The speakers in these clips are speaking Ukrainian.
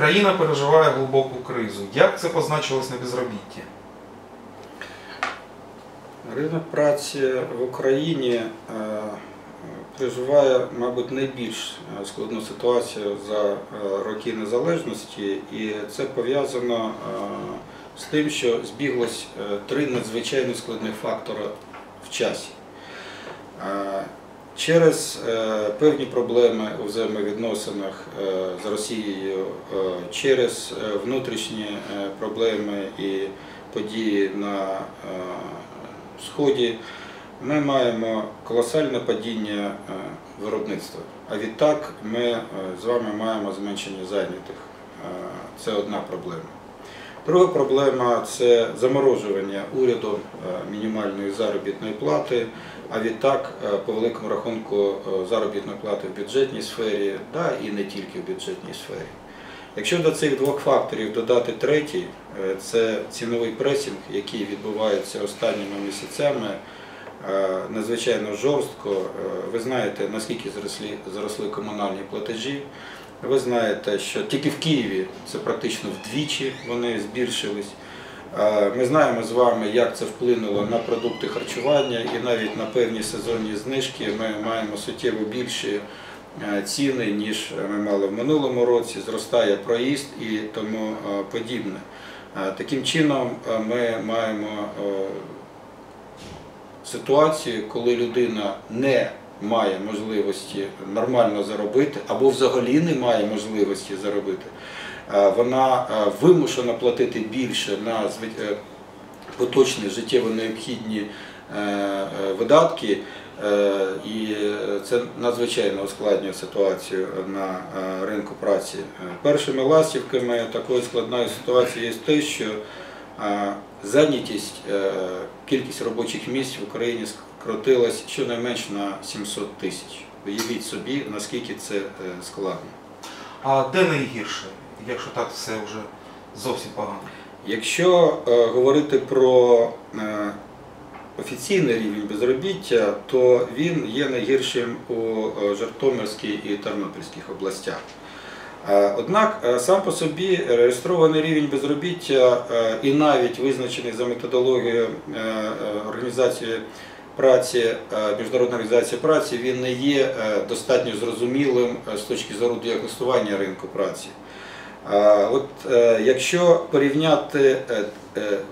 Країна переживає глибоку кризу. Як це позначилось на безробітті? Ринок праці в Україні е, переживає, мабуть, найбільш е, складну ситуацію за е, роки незалежності, і це пов'язано з тим, що збіглось три надзвичайно складних фактори в часі. Через е, певні проблеми у взаємовідносинах е, з Росією, е, через внутрішні проблеми і події на Сході, ми маємо колосальне падіння виробництва. А відтак ми з вами маємо зменшення зайнятих. Це одна проблема. Друга проблема це заморожування урядом е, мінімальної заробітної плати, а відтак, е, по великому рахунку, е, заробітної плати в бюджетній сфері, да, і не тільки в бюджетній сфері. Якщо до цих двох факторів додати третій, це ціновий пресінг, який відбувається останніми місяцями, надзвичайно жорстко. Ви знаєте, наскільки зросли комунальні платежі. Ви знаєте, що тільки в Києві це практично вдвічі вони збільшились. Ми знаємо з вами, як це вплинуло на продукти харчування і навіть на певні сезонні знижки. Ми маємо суттєво більші е, ціни, ніж ми мали в минулому році. Зростає проїзд і тому е, подібне. Таким чином, е, ми маємо ситуацію, коли людина не має можливості нормально заробити або взагалі не має можливості заробити, е, вона е, вимушена платити більше на е, поточні життєво необхідні видатки. І це надзвичайно ускладнює ситуацію на ринку праці. Першими ластівками такої складної ситуації є те, що зайнятість, кількість робочих місць в Україні скоротилась щонайменш на 700 тисяч. Уявіть собі, наскільки це е, складно. А де найгірше, якщо так все вже зовсім погано? Якщо е, говорити про е, офіційний рівень безробіття, то він є найгіршим у е, Житомирській і Тернопільських областях. Е, Однак е, сам по собі реєстрований рівень безробіття е, і навіть визначений за методологією е, е, організації праці, е, міжнародної організації праці, він не є е, достатньо зрозумілим е, з точки зору діагностування ринку праці. От якщо порівняти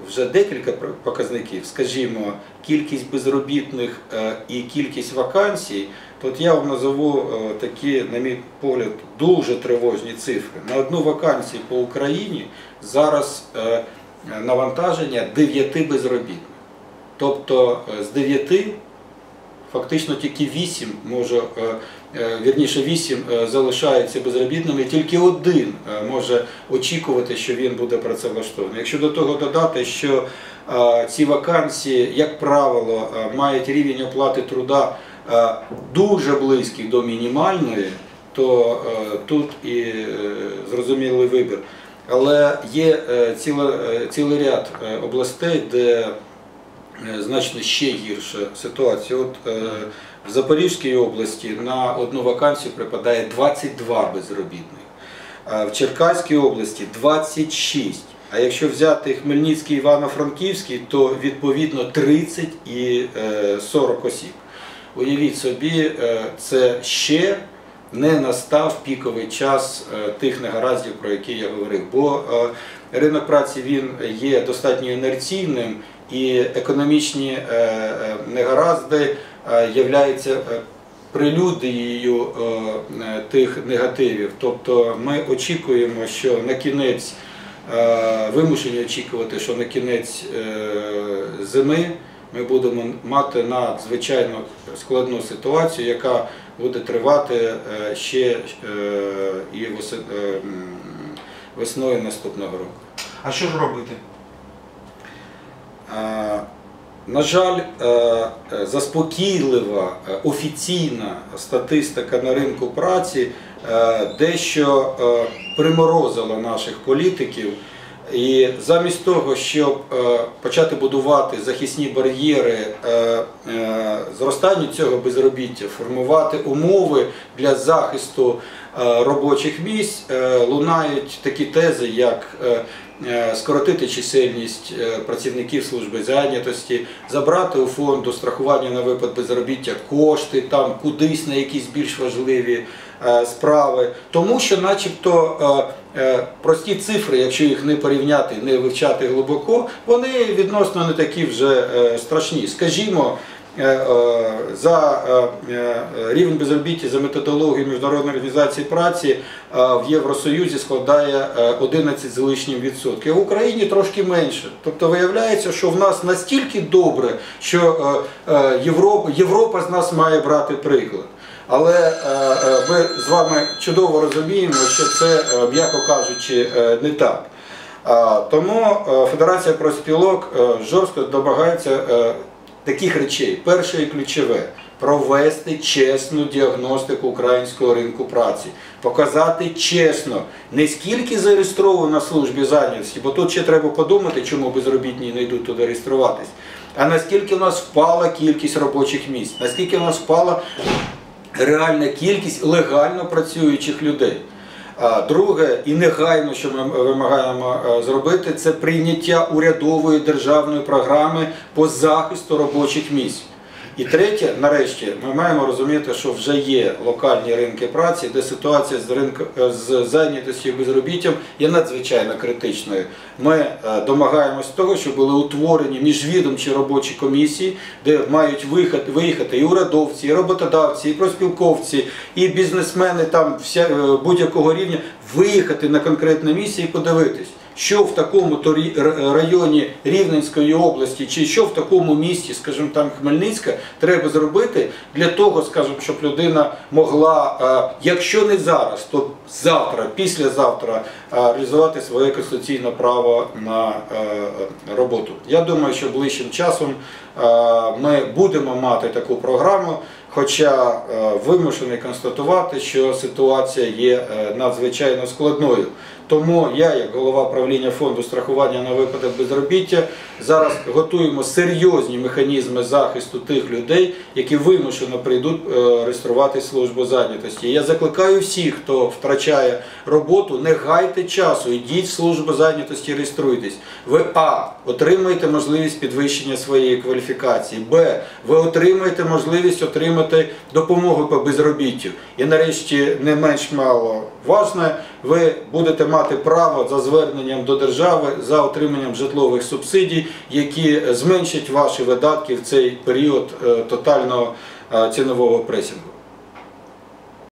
вже декілька показників, скажімо, кількість безробітних і кількість вакансій, то я вам назову такі, на мій погляд, дуже тривожні цифри. На одну вакансію по Україні зараз навантаження 9 безробітних. Тобто е, з 9 фактично тільки 8 може, е, е, вірніше 8 е, залишаються безробітними, тільки один може очікувати, що він буде працевлаштований. Якщо до того додати, що ці вакансії, як правило, мають рівень оплати труда дуже близький до мінімальної, то тут і зрозумілий вибір. Але є цілий ряд областей, де значно ще гірша ситуація. От е, в Запорізькій області на одну вакансію припадає 22 безробітних, в Черкаській області 26. А якщо взяти Хмельницький Івано-Франківський, то відповідно 30 і е, 40 осіб. Уявіть собі, е, це ще не настав піковий час е, тих негараздів, про які я говорив. Бо е, ринок праці він є достатньо інерційним і економічні е, е, негаразди е, являються прелюдією тих негативів. Тобто ми очікуємо, що на кінець вимушені очікувати, що на кінець зими ми будемо мати надзвичайно складну ситуацію, яка буде тривати ще і весною наступного року. А що ж робити? На жаль, е, е, заспокійлива е, офіційна статистика на ринку праці дещо приморозила наших політиків І замість того, щоб е, почати будувати захисні бар'єри е, е, зростанню цього безробіття, формувати умови для захисту робочих місць, лунають такі тези, як скоротити чисельність працівників служби зайнятості, забрати у фонду страхування на випад безробіття кошти там кудись на якісь більш важливі справи, тому що, начебто, е, е, прості цифри, якщо їх не порівняти, не вивчати глибоко, вони відносно не такі вже е, страшні. Скажімо, е, е, за е, е, рівень безробіття за методологією Міжнародної організації праці е, в Євросоюзі складає е, 11 з лишнім відсотків. В Україні трошки менше. Тобто виявляється, що в нас настільки добре, що е, е, Європа, Європа з нас має брати приклад. Але е, е, ми з вами чудово розуміємо, що це, е, м'яко кажучи, не так. Тому Федерація профспілок жорстко домагається таких речей. Перше і ключове провести чесну діагностику українського ринку праці, показати чесно, не скільки зареєстровано на службі зайнятості, бо тут ще треба подумати, чому безробітні не йдуть туди реєструватись. А наскільки в нас впала кількість робочих місць, наскільки в нас впала реальна кількість легально працюючих людей. Друге, і негайно, що ми вимагаємо е, зробити, це прийняття урядової державної програми по захисту робочих місць. І третє, нарешті, ми маємо розуміти, що вже є локальні ринки праці, де ситуація з ринку е, з зайнятістю і безробіттям є надзвичайно критичною. Ми е, домагаємось того, щоб були утворені міжвідомчі робочі комісії, де мають виїхати, виїхати і урядовці, і роботодавці, і проспілковці, і бізнесмени там е, будь-якого рівня, виїхати на конкретне місце і подивитись що в такому то районі Рівненської області, чи що в такому місті, скажімо там Хмельницька, треба зробити для того, скажімо, щоб людина могла, е, якщо не зараз, то завтра, післязавтра е, реалізувати своє конституційне право на е, роботу. Я думаю, що ближчим часом ми будемо мати таку програму. Хоча е, вимушений констатувати, що ситуація є е, надзвичайно складною. Тому я, як голова правління фонду страхування на випадок безробіття, зараз готуємо серйозні механізми захисту тих людей, які вимушено прийдуть е, реєструвати службу зайнятості. Я закликаю всіх, хто втрачає роботу, не гайте часу, йдіть в службу зайнятості, реєструйтесь. Ви а отримаєте можливість підвищення своєї кваліфікації. Б. Ви отримаєте можливість отримати допомогу по безробіттю. І нарешті не менш мало важне, ви будете мати право за зверненням до держави за отриманням житлових субсидій, які зменшать ваші видатки в цей період е, тотального е, цінового пресінгу.